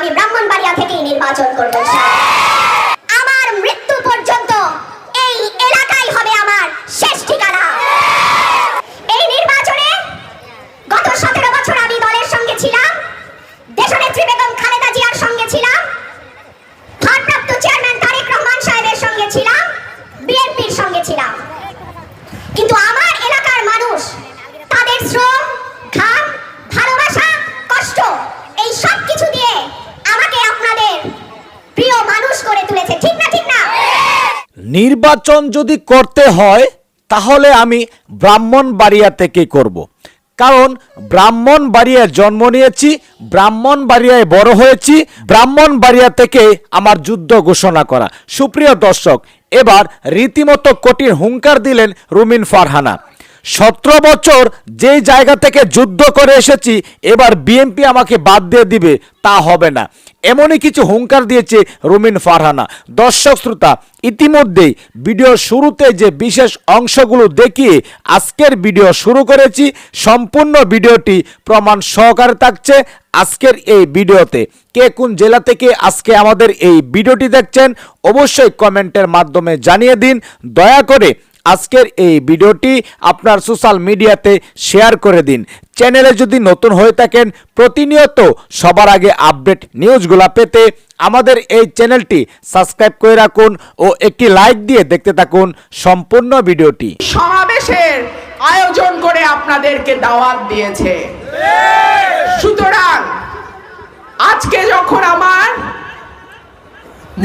আমি ব্রাহ্মণবাড়িয়া থেকেই নির্বাচন করব আমার মৃত্যু পর্যন্ত এই এলাকাই হবে আমার শেষ ঠিকানা এই নির্বাচনে গত সতেরো বছর আমি দলের সঙ্গে ছিলাম দেশনেত্রী বেগম খালেদা জিয়ার সঙ্গে ছিলাম ভারপ্রাপ্ত চেয়ারম্যান তারেক রহমান সাহেবের সঙ্গে ছিলাম বিএনপির সঙ্গে ছিলাম কিন্তু আমার এলাকার মানুষ তাদের শ্রম ঘাম ভালোবাসা কষ্ট এই সব কিছু দিয়ে আমাকে আপনাদের প্রিয় মানুষ করে তুলেছে ঠিক না ঠিক না নির্বাচন যদি করতে হয়, তাহলে আমি ব্রাহ্মণবাড়িয়া থেকে করব। কারণ ব্রাহ্মণবাড়িয়ায় জন্ম নিয়েছি, ব্রাহ্মণবাড়িয়ায় বড় হয়েছি, ব্রাহ্মণবাড়িয়া থেকে আমার যুদ্ধ ঘোষণা করা সুপ্রিয় দর্শক, এবার রীতিমতো কঠিন হুঙ্কার দিলেন রুমিন ফারহানা সতেরো বছর যেই জায়গা থেকে যুদ্ধ করে এসেছি, এবার বিএনপি আমাকে বাদ দিয়ে দিবে, তা হবে না। এমনই কিছু হুঙ্কার দিয়েছে রুমিন ফারহানা। দর্শক শ্রোতা, ইতিমধ্যেই ভিডিও শুরুতে যে বিশেষ অংশগুলো দেখিয়ে আজকের ভিডিও শুরু করেছি, সম্পূর্ণ ভিডিওটি প্রমাণ সহকারে থাকছে আজকের এই ভিডিওতে। কে কোন জেলা থেকে আজকে আমাদের এই ভিডিওটি দেখছেন, অবশ্যই কমেন্টের মাধ্যমে জানিয়ে দিন। দয়া করে আজকের এই ভিডিওটি আপনার সোশ্যাল মিডিয়াতে শেয়ার করে দিন। চ্যানেলে যদি নতুন হয়ে থাকেন, প্রতিনিয়ত সবার আগে আপডেট নিউজগুলো পেতে আমাদের এই চ্যানেলটি সাবস্ক্রাইব করে রাখুন ও একটি লাইক দিয়ে দেখতে থাকুন সম্পূর্ণ ভিডিওটি। সমাবেশের আয়োজন করে আপনাদেরকে দাওয়াত দিয়েছে। সুতরাং আজকে যখন আমার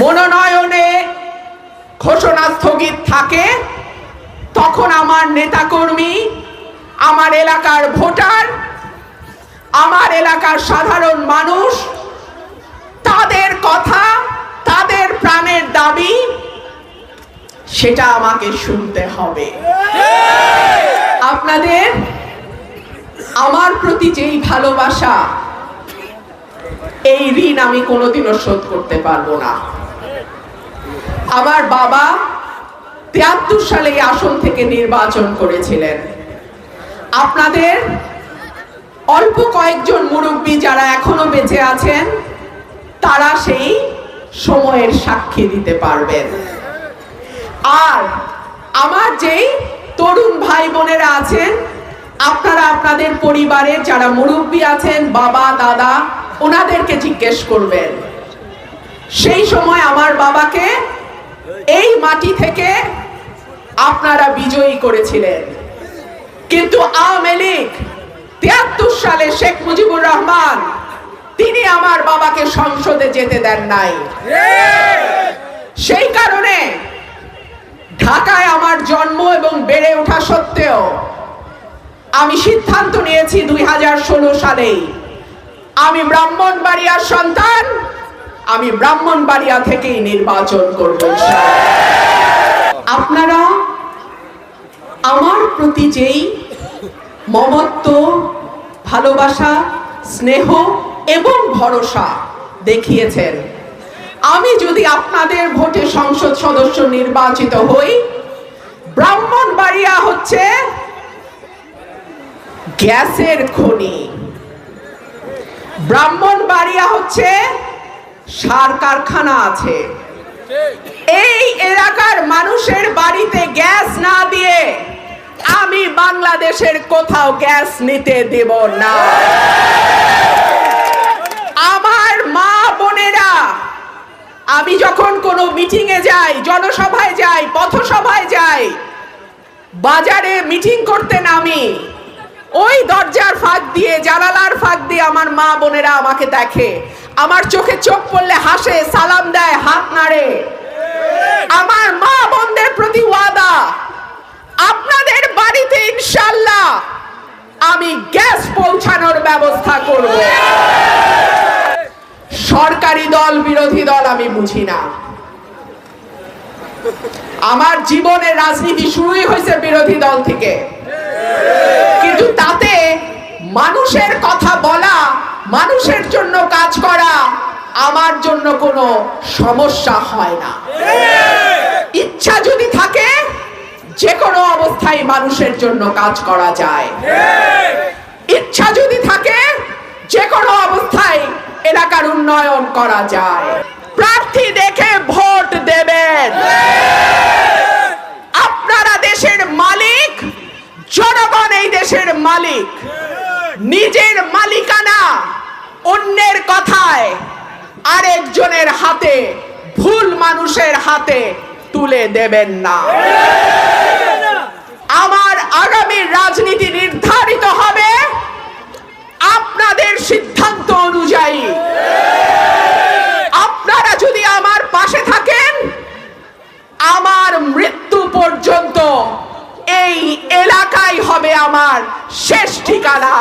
মনোনয়নে ঘোষণা স্থগিত থাকে তখন আমার নেতাকর্মী, আমার এলাকার ভোটার, আমার এলাকার সাধারণ মানুষ, তাদের কথা, তাদের প্রাণের দাবি, সেটা আমাকে শুনতে হবে। আপনাদের আমার প্রতি যেই ভালোবাসা, এই ঋণ আমি কোনোদিনও শোধ করতে পারব না। আমার বাবা তিয়াত্তর সালে এই আসন থেকে নির্বাচন করেছিলেন। আপনাদের অল্প কয়েকজন মুরব্বী যারা এখনও বেঁচে আছেন, তারা সেই সময়ের সাক্ষী দিতে পারবেন। আর আমার যেই তরুণ ভাই বোনেরা আছেন, আপনারা আপনাদের পরিবারের যারা মুরব্বী আছেন, বাবা, দাদা, ওনাদেরকে জিজ্ঞেস করবেন। সেই সময় আমার বাবাকে এই মাটি থেকে আপনারা বিজয়ী করেছিলেন। কিন্তু আওয়ামী লীগ তিয়াত্তর সালে শেখ মুজিবুর রহমান, তিনি আমার বাবাকে সংসদে যেতে দেন নাই। সেই কারণে ঢাকায় আমার জন্ম এবং বেড়ে ওঠা সত্ত্বেও আমি সিদ্ধান্ত নিয়েছি দুই হাজার ষোলো সালেই। আমি ব্রাহ্মণবাড়িয়ার সন্তান, আমি ব্রাহ্মণবাড়িয়া থেকেই নির্বাচন করব। আপনারা আমার প্রতি যেই মমত্ব, ভালোবাসা, স্নেহ এবং ভরসা দেখিয়েছেন, আমি যদি আপনাদের ভোটে সংসদ সদস্য নির্বাচিত হই, ব্রাহ্মণবাড়িয়া হচ্ছে গ্যাসের খনি। ব্রাহ্মণবাড়িয়া হচ্ছে সার কারখানা আছে। এই এলাকার মানুষের বাড়িতে গ্যাস না দিয়ে আমি বাংলাদেশের কোথাও গ্যাস নিতে দেব না। আমার মা বোনেরা, আমি যখন কোনো মিটিং এ যাই, জনসভায় যাই, পথসভায় যাই, বাজারে মিটিং করতে নামি, ওই দরজার ফাঁক দিয়ে, জানালার ফাঁক দিয়ে আমার মা বোনেরা আমাকে দেখে। আমার চোখে চোখ পড়লে হাসে সালাম দেয় হাত নাড়ে আমার মা বোনদের প্রতি ওয়াদা আপনাদের বাড়িতে ইনশাল্লাহ আমি গ্যাস পৌঁছানোর ব্যবস্থা করব। সরকারি দল, বিরোধী দল আমি বুঝি না। আমার জীবনের রাজনীতি শুরুই হয়েছে বিরোধী দল থেকে। কিন্তু তাতে মানুষের কথা বলা, মানুষের জন্য কাজ করা, আমার জন্য কোনো সমস্যা হয় না। ইচ্ছা যদি থাকে যে কোনো অবস্থায় মানুষের জন্য কাজ করা যায়। ইচ্ছা যদি থাকে যে কোনো অবস্থায় এলাকার উন্নয়ন করা যায়। প্রার্থী দেখে ভোট দেবেন। আপনারা দেশের মালিক, জনগণ এই দেশের মালিক। নিজের মালিকানা অন্যের কথায় আরেকজনের হাতে, ভুল মানুষের হাতে তুলে দেবেন না। আমার আগামী রাজনীতি নির্ধারিত হবে। আপনাদের সিদ্ধান্ত অনুযায়ী। আপনারা যদি আমার পাশে থাকেন, আমার মৃত্যু পর্যন্ত এই এলাকায় হবে আমার শেষ ঠিকানা।